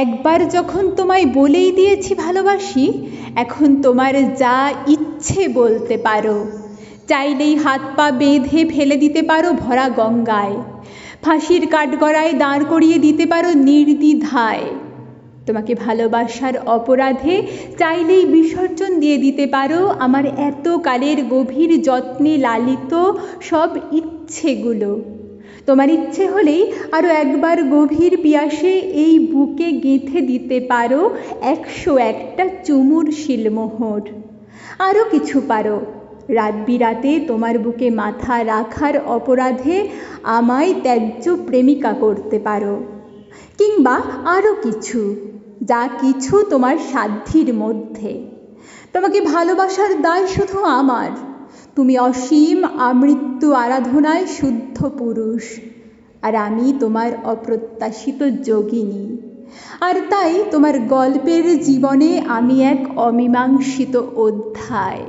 একবার যখন তোমায় বলেই দিয়েছি ভালোবাসি, এখন তোমার যা ইচ্ছে বলতে পারো। চাইলেই হাত পা বেঁধে ফেলে দিতে পারো ভরা গঙ্গায়। ফাঁসির কাঠগড়ায় দাঁড় করিয়ে দিতে পারো নির্দ্বিধায়। তোমাকে ভালোবাসার অপরাধে চাইলেই বিসর্জন দিয়ে দিতে পারো আমার এত কালের গভীর যত্নে লালিত সব ইচ্ছেগুলো। তোমার ইচ্ছে হলেই আরও একবার গভীর পিয়াসে এই বুকে গেঁথে দিতে পারো একশো একটা চুমুর শিলমোহর। আরও কিছু পারো। রাত বিরাতে তোমার বুকে মাথা রাখার অপরাধে আমায় ত্যায্য প্রেমিকা করতে পারো। কিংবা আরও কিছু, যা কিছু তোমার সাধ্যির মধ্যে। তোমাকে ভালোবাসার দায় শুধু আমার। তুমি অসীম আমৃত্যু আরাধনায় শুদ্ধ পুরুষ। আর আমি তোমার অপ্রত্যাশিত যোগিনী। আর তাই তোমার গল্পের জীবনে আমি এক অমীমাংসিত অধ্যায়।